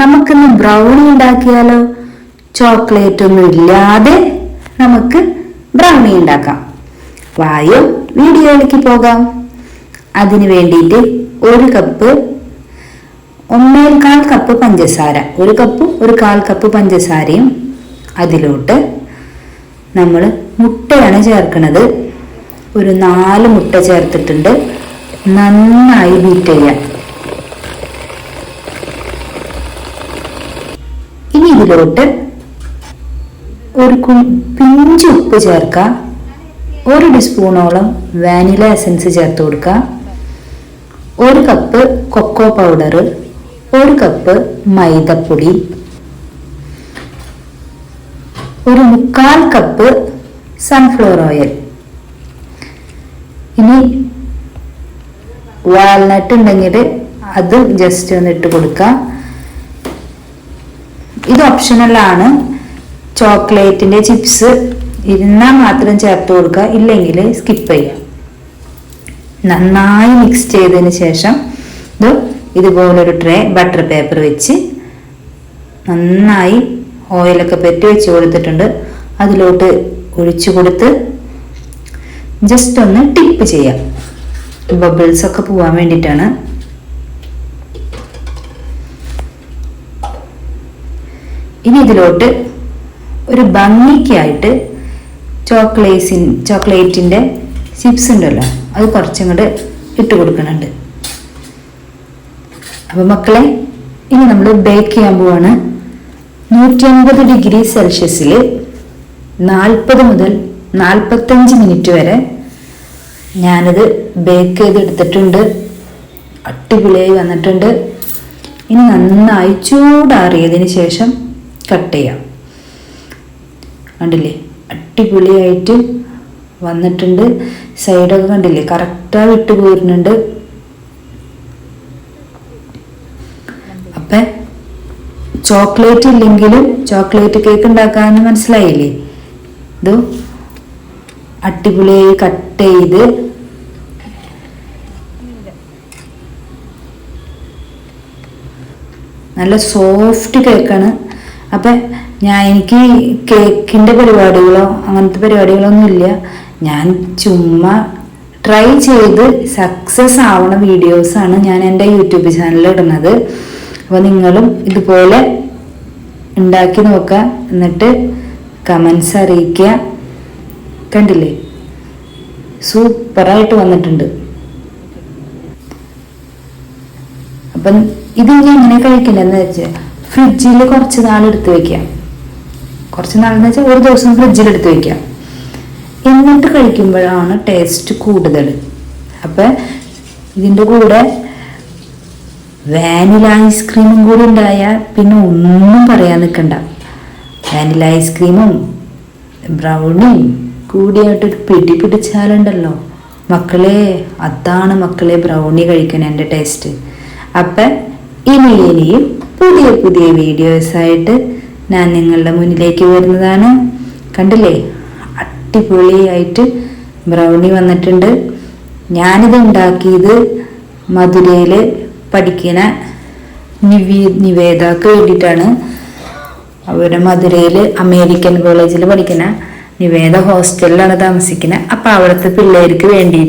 നമുക്കിന്ന് ബ്രൗണി ഉണ്ടാക്കിയാലോ? ചോക്ലേറ്റ് ഒന്നും ഇല്ലാതെ നമുക്ക് ബ്രൗണി ഉണ്ടാക്കാം. വായു വീഡിയോയിലേക്ക് പോകാം. അതിനു വേണ്ടിയിട്ട് ഒരു കപ്പ് ഒന്നേകാൽ കപ്പ് പഞ്ചസാര. ഒരു കപ്പ് ഒരു കാൽ കപ്പ് പഞ്ചസാരയും അതിലോട്ട് നമ്മൾ മുട്ടയാണ് ചേർക്കുന്നത്. ഒരു നാല് മുട്ട ചേർത്തിട്ടുണ്ട്. നന്നായി ബീറ്റ് ചെയ്യാം. ഇതിലോട്ട് ഒരു പിഞ്ച് ഉപ്പ് ചേർക്കാം ഒരു ടീസ്പൂണോളം വാനില എസൻസ് ചേർത്ത് കൊടുക്കുക. ഒരു കപ്പ് കൊക്കോ പൗഡർ ഒരു കപ്പ് മൈദപ്പൊടി ഒരു മുക്കാൽ കപ്പ് സൺഫ്ലവർ ഓയിൽ ഇനി വാൽനട്ട് ഉണ്ടെങ്കിൽ അത് ജസ്റ്റ് ഒന്ന് ഇട്ട് കൊടുക്കുക. ഇത് ഓപ്ഷണലാണ് ചോക്ലേറ്റിന്റെ ചിപ്സ് ഇരുന്നാൽ മാത്രം ചേർത്ത് കൊടുക്കുക. ഇല്ലെങ്കിൽ സ്കിപ്പ് ചെയ്യാം. നന്നായി മിക്സ് ചെയ്തതിന് ശേഷം ഇത് ഇതുപോലൊരു ട്രേ ബട്ടർ പേപ്പർ വെച്ച് നന്നായി ഓയിലൊക്കെ പെറ്റി വെച്ച് കൊടുത്തിട്ടുണ്ട്. അതിലോട്ട് ഒഴിച്ചു കൊടുത്ത് ജസ്റ്റ് ഒന്ന് ടിപ്പ് ചെയ്യാം. ബബിൾസൊക്കെ പോവാൻ വേണ്ടിയിട്ടാണ്. ഇനി ഇതിലോട്ട് ഒരു ഭംഗിക്കായിട്ട് ചോക്ലേസിൻ ചോക്ലേറ്റിന്റെ ചിപ്സ് ഉണ്ടല്ലോ അത് കുറച്ചും കൂടെ ഇട്ട് കൊടുക്കുന്നുണ്ട് അപ്പോൾ മക്കളെ ഇനി നമ്മൾ ബേക്ക് ചെയ്യാൻ പോവാണ്. നൂറ്റി അൻപത് ഡിഗ്രി സെൽഷ്യസിൽ നാൽപ്പത് മുതൽ നാൽപ്പത്തഞ്ച് മിനിറ്റ് വരെ ഞാനത് ബേക്ക് ചെയ്തെടുത്തിട്ടുണ്ട്. അടിപൊളിയായി വന്നിട്ടുണ്ട്. ഇനി നന്നായി ചൂടാറിയതിന് ശേഷം കട്ട് ചെയ്യാം. കണ്ടില്ലേ? അടിപൊളിയായിട്ട് വന്നിട്ടുണ്ട്. സൈഡൊക്കെ കണ്ടില്ലേ? കറക്റ്റായി വിട്ട് പോരുന്നുണ്ട്. അപ്പം ചോക്ലേറ്റ് ഇല്ലെങ്കിലും ചോക്ലേറ്റ് കേക്ക് ഉണ്ടാക്കാമെന്ന് മനസ്സിലായില്ലേ? ഇത് അടിപൊളിയായി കട്ട് ചെയ്ത്. നല്ല സോഫ്റ്റ് കേക്കാണ് അപ്പം ഞാൻ എനിക്ക് കേക്കിന്റെ പരിപാടികളോ അങ്ങനത്തെ പരിപാടികളൊന്നും ഇല്ല. ഞാൻ ചുമ്മാ ട്രൈ ചെയ്ത് സക്സസ് ആവണ വീഡിയോസാണ് ഞാൻ എന്റെ യൂട്യൂബ് ചാനലിൽ ഇടുന്നത്. അപ്പോൾ നിങ്ങളും ഇതുപോലെ ഉണ്ടാക്കി നോക്കുക. എന്നിട്ട് കമൻസ് അറിയിക്കുക. കണ്ടില്ലേ? സൂപ്പറായിട്ട് വന്നിട്ടുണ്ട്. അപ്പം ഇത് ഞാൻ എങ്ങനെ കഴിക്കണ്ടെന്ന് വെച്ചാൽ ഫ്രിഡ്ജിൽ കുറച്ച് നാൾ എടുത്ത് വെക്കാം. കുറച്ച് നാളെന്ന് വെച്ചാൽ ഒരു ദിവസം ഫ്രിഡ്ജിൽ എടുത്ത് വെക്കാം. എന്നിട്ട് കഴിക്കുമ്പോഴാണ് ടേസ്റ്റ് കൂടുതൽ അപ്പം ഇതിന്റെ കൂടെ വാനില ഐസ്ക്രീമും കൂടി ഉണ്ടായാൽ പിന്നെ ഒന്നും പറയാൻ നിൽക്കണ്ട വാനില ഐസ്ക്രീമും ബ്രൗണിയും കൂടിയായിട്ടൊരു പിടി പിടിച്ചാലുണ്ടല്ലോ. മക്കളെ അതാണ് മക്കളെ ബ്രൗണി കഴിക്കണ എന്റെ ടേസ്റ്റ് അപ്പം ഇനി ഇനിയും പുതിയ പുതിയ വീഡിയോസായിട്ട് ഞാൻ നിങ്ങളുടെ മുന്നിലേക്ക് വരുന്നതാണ്. കണ്ടില്ലേ? അടിപൊളിയായിട്ട് ബ്രൗണി വന്നിട്ടുണ്ട്. ഞാനിത് ഉണ്ടാക്കിയത് മധുരയിൽ പഠിക്കുന്ന നിവി നിവേദക്ക് വേണ്ടിയിട്ടാണ്. അവരുടെ മധുരയിൽ അമേരിക്കൻ കോളേജിൽ പഠിക്കുന്ന നിവേദ ഹോസ്റ്റലിലാണ് താമസിക്കുന്നത് അപ്പം അവിടുത്തെ പിള്ളേർക്ക് വേണ്ടി